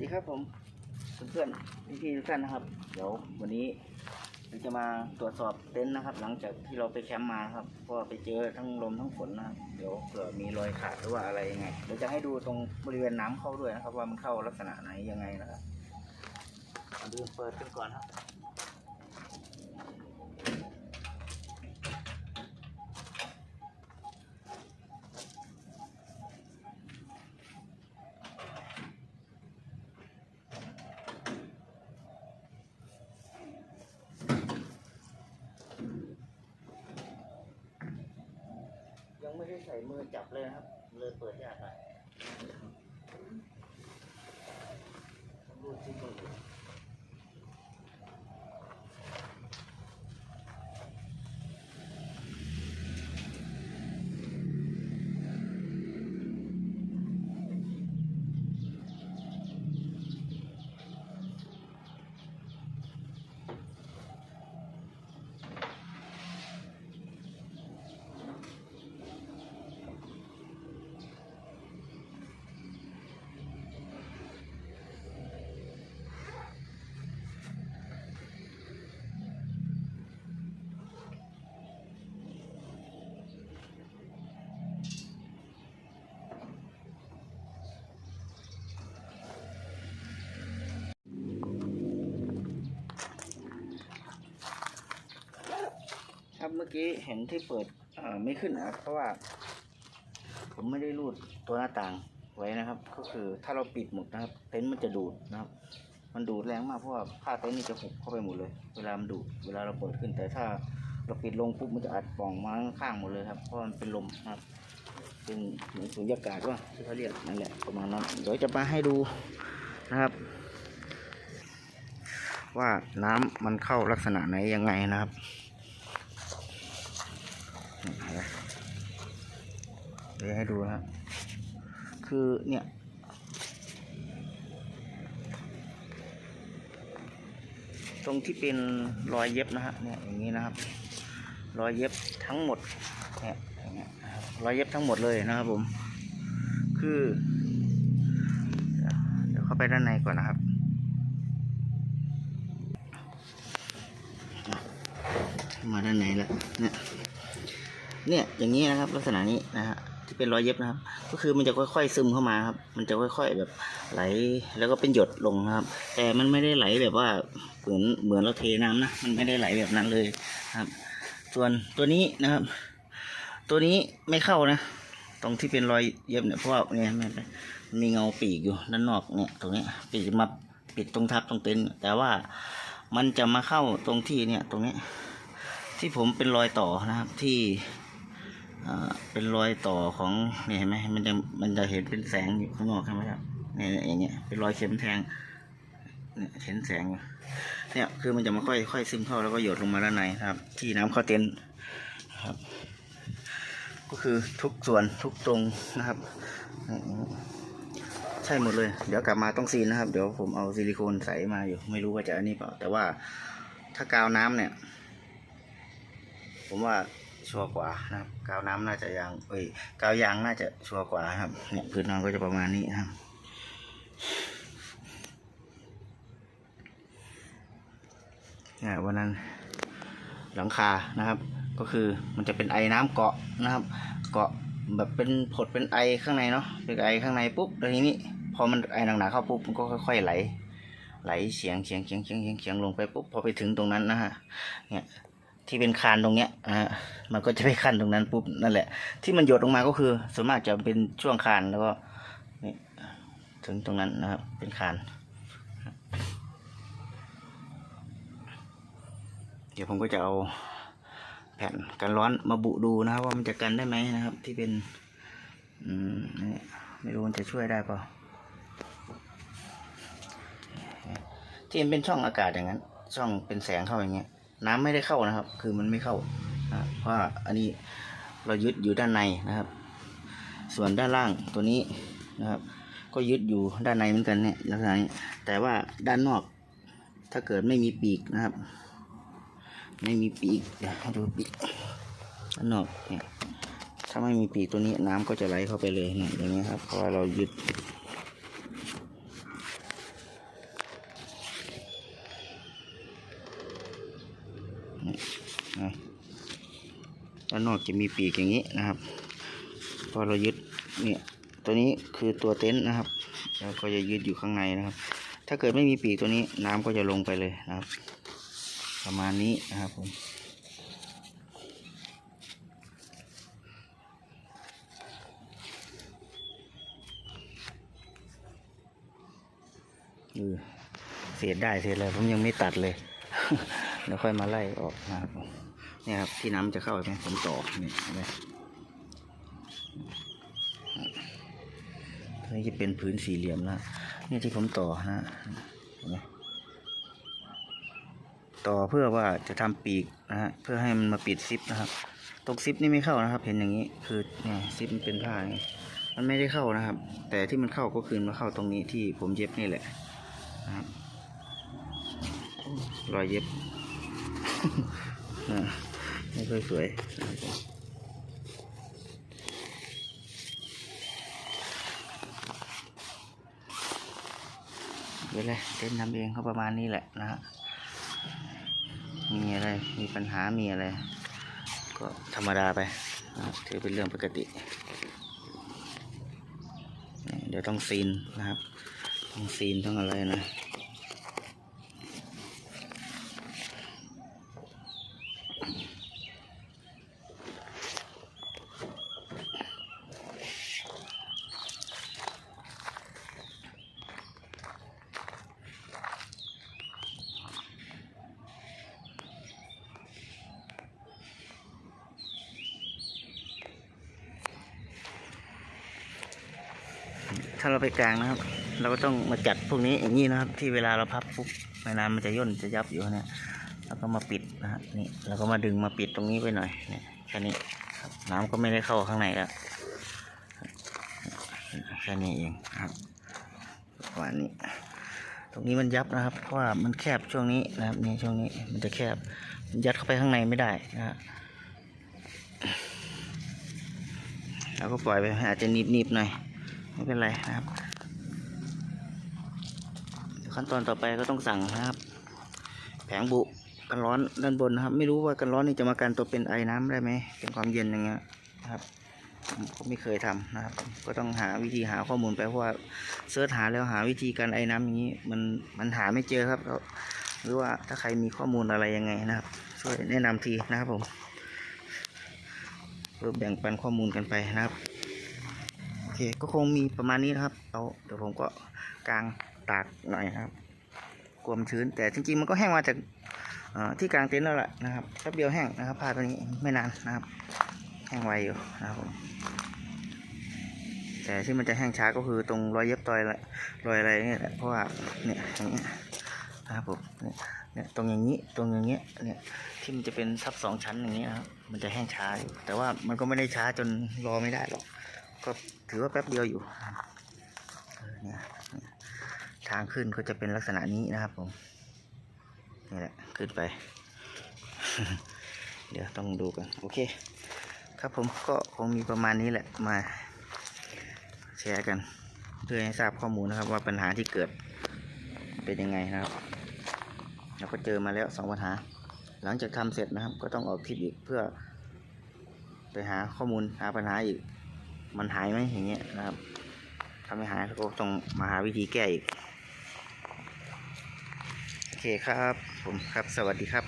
ดีครับผมเพื่อนๆพี่ๆทุกท่านนะครับ เดี๋ยววันนี้เราจะมาตรวจสอบเต็นท์นะครับ หลังจากที่เราไปแคมป์มาครับเพราะว่าไปเจอทั้งลมทั้งฝนนะครับเดี๋ยวเผื่อมีรอยขาดหรือว่าอะไรยังไงเดี๋ยวจะให้ดูตรงบริเวณน้ำเข้าด้วยนะครับ ว่ามันเข้าลักษณะไหนยังไงนะครับมาดูเปิดขึ้นก่อนครับ ไม่ได้ใส่มือจับเลยนะครับ เลยเปิดยากหน่อย ครับเมื่อกี้เห็นที่เปิดไม่ขึ้นนะเพราะว่า ผมไม่ได้รูดตัวหน้าต่างไว้นะครับ ก็คือถ้าเราปิดหมดนะครับ เต็นท์มันจะดูดนะครับ มันดูดแรงมากเพราะว่าผ้าเต็นท์นี่จะหุบเข้าไปหมดเลย เวลามันดูดเวลาเราเปิดขึ้น แต่ถ้าเราปิดลงปุ๊บมันจะอัดป่องมาข้างหมดเลยครับเพราะมันเป็นลมนะครับเป็นเหมือนสุญญากาศว่าที่เขาเรียกนั่นแหละประมาณนั้นเดี๋ยวจะมาให้ดูนะครับ ว่าน้ำมันเข้าลักษณะไหนยังไงนะครับนี่เห็นไหม เดี๋ยวให้ดูนะคือเนี่ยตรงที่เป็นรอยเย็บนะฮะเนี่ยอย่างนี้นะครับ รอยเย็บทั้งหมดเนี่ยอย่างเงี้ยรอยเย็บทั้งหมดเลยนะครับผม คือ เดี๋ยวเข้าไปด้านในก่อนนะครับมาด้านในแล้วเนี่ยเนี่ยอย่างนี้นะครับลักษณะนี้นะฮะ ที่เป็นรอยเย็บนะครับ ก็คือมันจะค่อยๆซึมเข้ามาครับ มันจะค่อยๆแบบไหลแล้วก็เป็นหยดลงนะครับ แต่มันไม่ได้ไหลแบบว่าเหมือนเหมือนเราเทน้ำนะมันไม่ได้ไหลแบบนั้นเลยครับ ส่วนตัวนี้นะครับ ตัวนี้ไม่เข้านะ ตรงที่เป็นรอยเย็บเนี่ยเพราะว่าเนี่ยมันมีเงาปีกอยู่ด้านนอกเนี่ยตรงนี้ปีกมาปิดตรงทับตรงเต็นท์แต่ว่ามันจะมาเข้าตรงที่เนี่ยตรงนี้ที่ผมเป็นรอยต่อนะครับที่ เป็นรอยต่อของเนี่ยเห็นไหมมันจะมันจะเห็นเป็นแสงอยู่ข้างนอกใช่ไหมครับเนี่ยอย่างเงี้ยเป็นรอยเข็มแทงเนี่ยเห็นแสงเนี่ยคือมันจะมาค่อยค่อยซึมเข้าแล้วก็หยดลงมาด้านในครับ ที่น้ำเข้าเต็นท์ครับ ก็คือทุกส่วนทุกตรงนะครับ ใช่หมดเลย เดี๋ยวกลับมาต้องซีนนะครับ เดี๋ยวผมเอาซิลิโคนใสมาอยู่ ไม่รู้ว่าจะอันนี้เปล่า แต่ว่าถ้ากาวน้ำเนี่ย ผมว่า ชัวร์กว่านะครับกาวน้ำน่าจะยางเอ้ยกาวยางน่าจะชัวร์กว่าครับเนี่ยพื้นนอนก็จะประมาณนี้นะครับเนี่ยวันนั้นหลังคานะครับ ก็คือมันจะเป็นไอ้น้ำเกาะนะครับ เกาะแบบเป็นผดเป็นไอข้างในเนาะเป็นไอข้างในปุ๊บแล้วทีนี้พอมันไอหนักๆเข้าปุ๊บมันก็ค่อยๆไหลไหลเฉียงเฉียงเฉียงเฉียงเฉียงเฉียงลงไปปุ๊บพอไปถึงตรงนั้นนะฮะเนี่ย ที่เป็นคานตรงเนี้ยอ่ามันก็จะไปขั้นตรงนั้นปุ๊บนั่นแหละ ที่มันหยดลงมาก็คือส่วนมากจะเป็นช่วงคานแล้วก็นี่ถึงตรงนั้นนะครับ เป็นคาน เดี๋ยวผมก็จะเอาแผ่นกันร้อนมาบุดูนะครับ ว่ามันจะกันได้ไหมนะครับ ที่เป็น อืมนี่ไม่รู้มันจะช่วยได้เปล่าที่เป็นช่องอากาศอย่างนั้น ช่องเป็นแสงเข้าอย่างเงี้ย น้ำไม่ได้เข้านะครับ คือมันไม่เข้านะเพราะว่าอันนี้เรายึดอยู่ด้านในนะครับ ส่วนด้านล่างตัวนี้นะครับ ก็ยึดอยู่ด้านในเหมือนกันเนี่ยลักษณะนี้แต่ว่าด้านนอกถ้าเกิดไม่มีปีกนะครับ ไม่มีปีกเดี๋ยวดูปีกด้านนอกเนี่ยถ้าไม่มีปีกตัวนี้น้ำก็จะไหลเข้าไปเลยเนี่ยอย่างนี้ครับเพราะว่าเรายึด ด้านนอกจะมีปีกอย่างนี้นะครับ พอเรายึดเนี่ยตัวนี้คือตัวเต็นท์นะครับ แล้วก็จะยึดอยู่ข้างในนะครับ ถ้าเกิดไม่มีปีกตัวนี้น้ำก็จะลงไปเลยนะครับ ประมาณนี้นะครับผมเออเศษได้เศษอะไรผมยังไม่ตัดเลย เดี๋ยวค่อยมาไล่ออกนะครับเนี่ยครับที่น้ำจะเข้าใช่ไหมผมต่อนี่เห็นไหมนนี้จะเป็นพื้นสี่เหลี่ยมนะนี่ที่ผมต่อนะต่อเพื่อว่าจะทำปีกนะฮะเพื่อให้มันมาปิดซิปนะครับตรงซิปนี่ไม่เข้านะครับ เห็นอย่างนี้คือเนี่ยซิปมันเป็นผ้าอย่างนี้มันไม่ได้เข้านะครับ แต่ที่มันเข้าก็คือมาเข้าตรงนี้ที่ผมเย็บนี่แหละนะครับรอยเย็บ ไม่ค่อยสวยนะครับผมเดี๋ยวเลยเต้นทำเองเขาประมาณนี้แหละนะฮะมีอะไร มีปัญหา มีอะไร ก็ธรรมดาไปถือเป็นเรื่องปกติ เดี๋ยวต้องซีนนะครับ ต้องซีนต้องอะไรนะ ถ้าเราไปกลางนะครับ เราก็ต้องมาจัดพวกนี้อย่างนี้นะครับ ที่เวลาเราพับปุ๊บไม่นานมันจะย่นจะยับอยู่เนี่ยแล้วก็มาปิดนะฮะนี่เราก็มาดึงมาปิดตรงนี้ไปหน่อยเนี่ยแค่นี้ครับน้ำก็ไม่ได้เข้าข้างในแล้วแค่นี้เองครับประมาณนี้ตรงนี้มันยับนะครับ เพราะว่ามันแคบช่วงนี้นะครับนี่ช่วงนี้มันจะแคบมันยัดเข้าไปข้างในไม่ได้นะฮะเราก็ปล่อยไปอาจจะนีบๆหน่อย ไม่เป็นไรนะครับ ขั้นตอนต่อไปก็ต้องสั่งนะครับ แผงบุกันร้อนด้านบนนะครับ ไม่รู้ว่ากันร้อนนี่จะมากันตัวเป็นไอ้น้ำได้ไหมเป็นความเย็นอย่างเงี้ยนะครับผมก็ไม่เคยทำนะครับ ก็ต้องหาวิธีหาข้อมูลไปเพราะว่าเสิร์ชหาแล้วหาวิธีการไอ้น้ำอย่างนี้มันมันหาไม่เจอครับหรือว่าถ้าใครมีข้อมูลอะไรยังไงนะครับ ช่วยแนะนำทีนะครับผมเพื่อแบ่งปันข้อมูลกันไปนะครับ เคก็คงมีประมาณนี้นะครับเอาเดี๋ยวผมก็กางตากหน่อยนะครับกลัวมชื้น แต่จริงๆมันก็แห้งมาจากที่กลางเต็นท์แล้วแหละนะครับแป๊บเดียวแห้งนะครับผ้าตัวนี้ไม่นานนะครับ แห้งไวอยู่นะครับผมแต่ที่มันจะแห้งช้าก็คือตรงรอยเย็บรอยอะรอยอะไรเนี่ยแหละเพราะว่าเนี่ยอย่างเงี้ยนะครับผมเนี่ยเนี่ยตรงอย่างนี้ตรงอย่างเงี้ยเนี่ยที่มันจะเป็นซับสองชั้นอย่างเงี้ยนะครับมันจะแห้งช้าอยู่แต่ว่ามันก็ไม่ได้ช้าจนรอไม่ได้หรอก ก็ถือว่าแป๊บเดียวอยู่เนี่ยทางขึ้นก็จะเป็นลักษณะนี้นะครับผมนี่แหละขึ้นไป เดี๋ยวต้องดูกันโอเค ครับผมก็คงมีประมาณนี้แหละมาแชร์กัน เพื่อให้ทราบข้อมูลนะครับ ว่าปัญหาที่เกิดเป็นยังไงนะครับเราก็เจอมาแล้วสองปัญหา หลังจากทำเสร็จนะครับ ก็ต้องออกคลิปอีกเพื่อไปหาข้อมูลหาปัญหาอีก มันหายไหมอย่างเงี้ยนะครับถ้าไม่หายก็ต้องมาหาวิธีแก้อีก โอเคครับ ผมครับสวัสดีครับ